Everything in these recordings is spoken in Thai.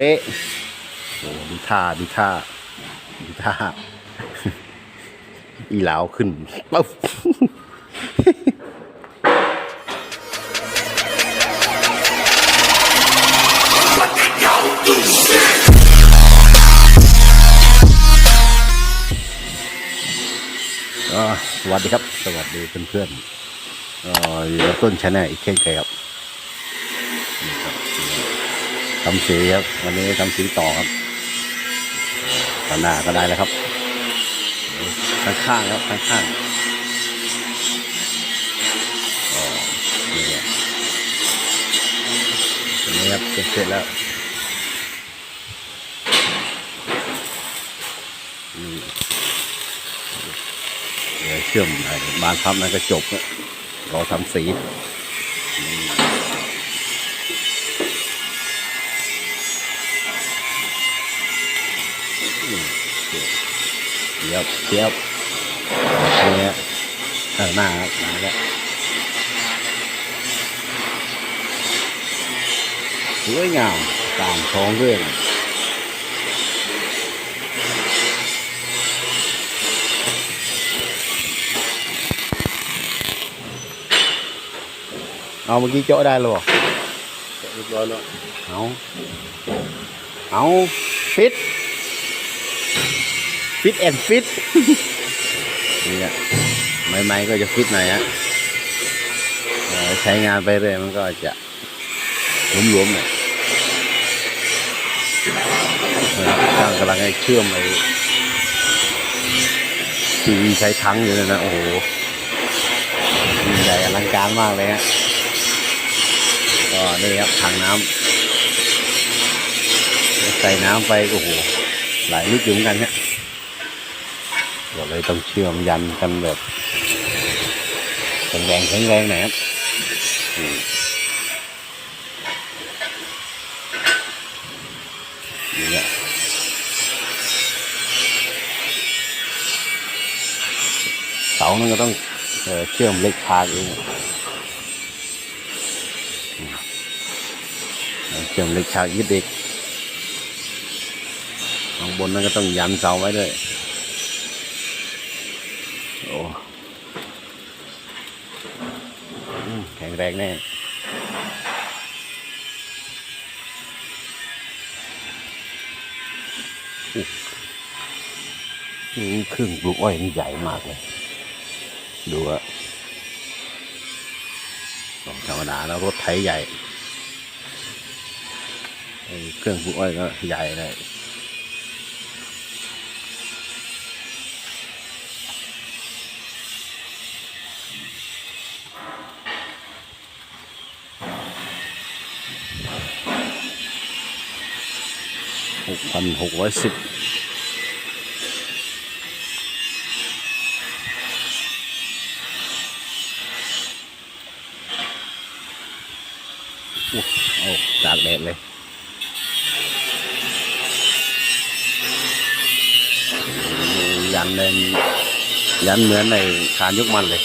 เป๊ะโอ้ดูท่าดูท่าดูท่า อีเหลาวขึ้นปุ๊บก็สวัสดีครับ สวัสดีเพื่อนๆก็อยู่กับต้นชาแนลอีกเช่นเคยครับนี่ครับ ทำสีครับ วันนี้ทำสีต่อครับตอนหน้าก็ได้แล้วครับข้างๆครับข้างๆอ๋อนี่ครับตรงนี้ครับเสร็จแล้วเดี๋ยวเชื่อมอ้บานพับนั้นก็จบแล้วรอทำสี เทียบเทียบเนี่ยข้างหน้าครับมาแล้วสวยงามตามท้องเรื่องเอาเมื่อกี้เจาะได้หรอเรียบร้อยแล้วเอาเอาฟิต ฟิตแอนฟิตนี่อะใหม่ๆก็จะฟิตหน่อยฮะใช้งานไปเรื่อยมันก็จะหลวมๆหน่อยช่างกำลังให้เชื่อมไอ้ทีวีใช้ทั้งอยู่เลยนะโอ้โหใหญ่อลังการมากเลยฮะก็นี่ครับถังน้ำใส่น้ำไปโอ้โหหลายลิตรอยู่เหมือนกันฮะ เลยต้องเชื่อมยันกันแบบแข็งแรงแข็งแรงน่อยครับนี่แหละเสานั่นก็ต้องเออเชื่อมเหล็กพาดเองเชื่อมเหล็กฉากยึดเด็กข้างบนนั้นก็ต้องยันเสาไว้ด้วย โอ้อืม แข็งแรงแน่นี่เครื่องปลูกอ้อยนี่ใหญ่มากเลย ดูอะธรรมดาแล้วรถไถใหญ่ เครื่องปลูกอ้อยก็ใหญ่เลย หกพันหกร้อยสิบโอ้โอ้ตากแดดเลยยันเลยยันเหมือนในคานยุกมันเลย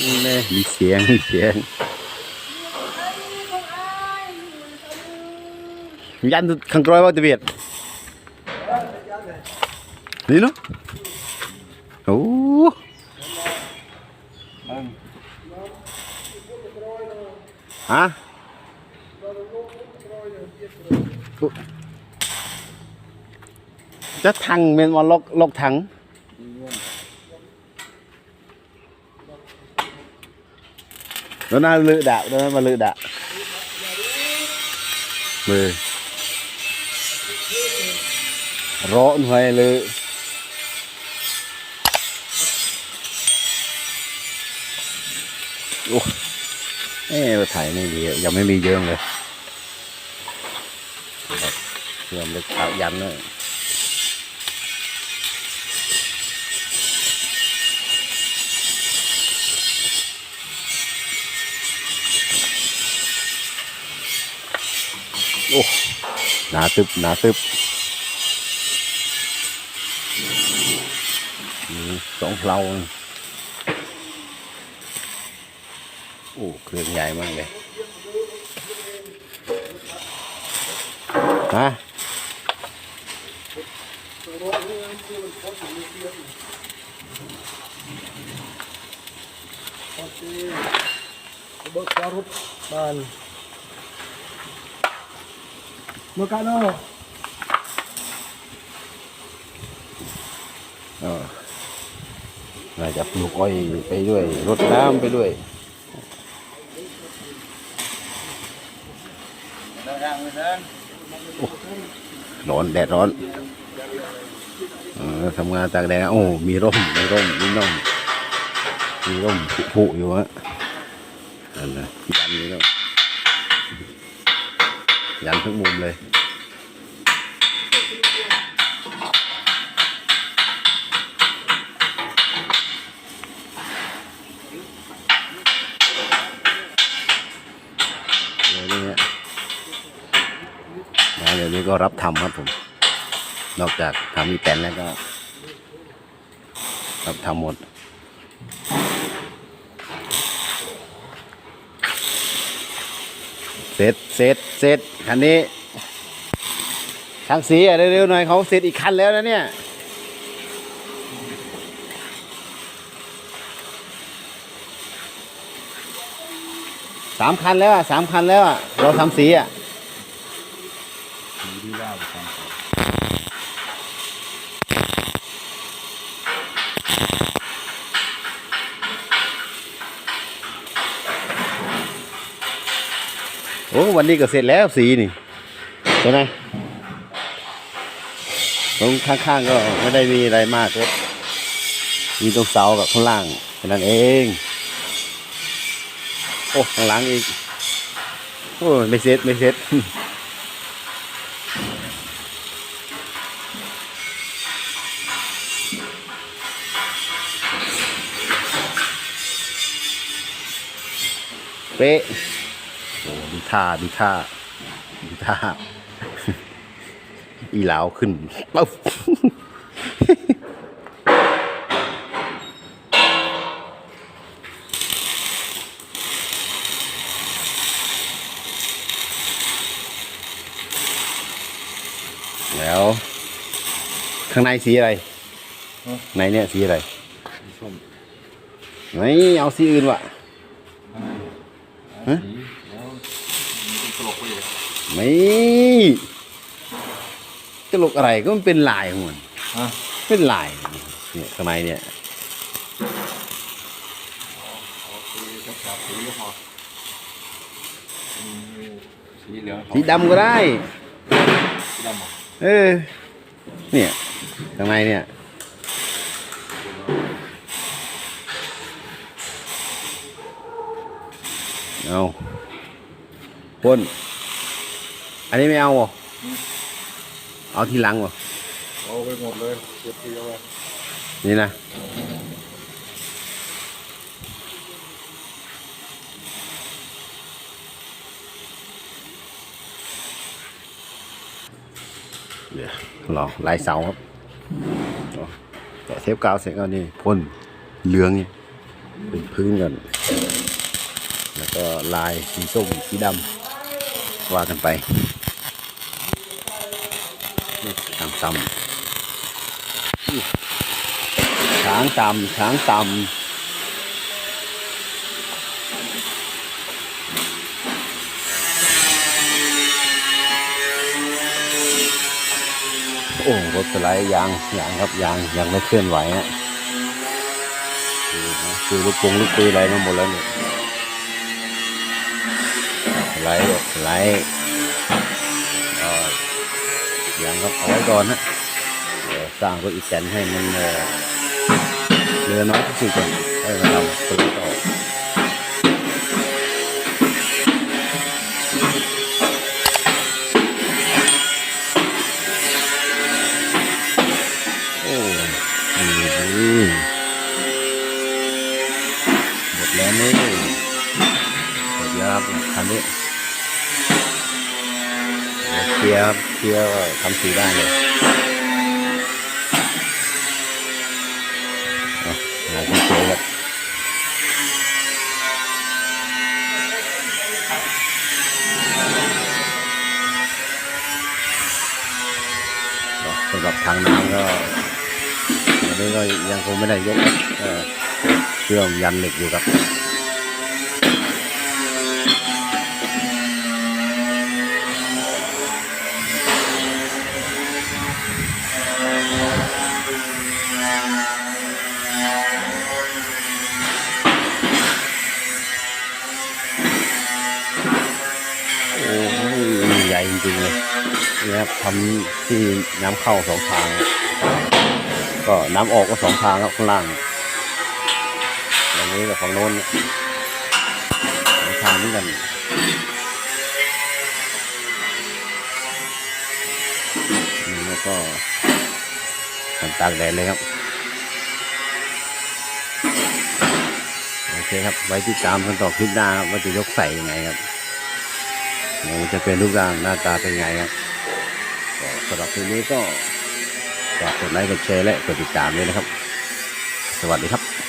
นี่มีเสียงมีเสียง ยันข้างกรอยว่าจะเบียดนี่เนาะโอ้ฮะจะทังเป็นวันลกลกถังแล้วน่าลือดะแล้วน่ามาลือดะมือ ร้อนหวยเลยโอ้เอ๊ะถ่ายไม่ดียังไม่มีเยอะเลยเชื่อมเล็กขาวยันเลยโอ้หนาตึบหนาตึบ ของเรา โอ้ เครื่องใหญ่มากเลยฮะบดสรุปบานเมื่อกันเนาะ น่าจะปลูกอ้อยไปด้วยรดน้ำไปด้วยร้อนแดดร้อนทำงานตากแดดโอ้ มีร่ม มีร่ม มีร่ม มีร่มผุๆอยู่ฮะนั่นนะยันอยู่แล้วยันทุกมุมเลย นี้ก็รับทำครับผม นอกจากทำมีแตนแล้วก็ รับทำหมดเสร็จเสร็จเสร็จคันนี้ช่างสีอะเร็วๆหน่อยเขาเสร็จอีกคันแล้วนะเนี่ยสามคันแล้วอะสามคันแล้วอะเราทำสีอะ โอ้วันนี้ก็เสร็จแล้วสีนี่ใช่ไหมตรงข้างๆก็ไม่ได้มีอะไรมากครับมีตรงเสากับข้างล่างแค่นั้นเอง โอ้ข้างหลังอีกโอ้ไม่เสร็จไม่เสร็จเป๊ะ ท่าดูท่าดูท่า อีเหลาวขึ้นปุ๊บแล้ว ข้างในสีอะไร ในเนี่ยสีอะไรส้มไม่เอาสีอื่นวะฮะสีแล้ว ตลกไปเลยไม่ตลกอะไรก็มันเป็นลายของมันฮะเป็นลายเนี่ยข้างในเนี่ยโอเคจะจับสีก็พออืมสีเหลืองสีดำก็ได้สีดำเหรอเออเนี่ยข้างในเนี่ยเอา พ่นอันนี้ไม่เอาเหรอเอาทีหลังเหรอเอาไปหมดเลยเก็บทีเอาไว้นี่นะเดี๋ยวรอลายเสาครับอ๋อแกะเทปกาวเสร็จก็นี่พ่นเหลืองนี่เป็นพื้นก่อนแล้วก็ลายสีส้มสีดำ ว่ากันไปนี่ทางต่ำช้างต่ำช้างต่ำโอ้รถสไลด์ยางยางครับยางยังไม่เคลื่อนไหวฮะดูนะคือลูกปงลูกปืนอะไรมาหมดแล้วเนี่ย ไหลไหลด์ก็ยังครับเอาไว้ก่อนฮะเดี๋ยวสร้างก็อีกแสนให้มันเหลือน้อยที่สุดก่อนให้มันทำตัว เคลียร์ครับเคลียร์ก็ทำสีได้เลยเอาหาที่เคลียร์ครับำหรับทางน้ำก็อันนี้ก็ยังคงไม่ได้ยกเอ่อเครื่องยันเหล็กอยู่ครับ ใหญ่จริงๆเลยนี่ครับทำที่น้ำเข้าสองทาง ก็น้ำออกก็สองทางครับข้างล่างอย่างนี้กับฝั่งโน้นสองทางนี้กันนี่แล้วก็ทำตากแดดเลยครับโอเคครับ ไว้ติดตามกันต่อคลิปหน้าครับว่าจะยกใส่ยังไงครับ จะเป็นรูปร่างหน้าตาเป็นไงครับสำหรับคลิปนี้ก็ฝากกดไลค์กดแชร์และกดติดตามด้วยนะครับ สวัสดีครับ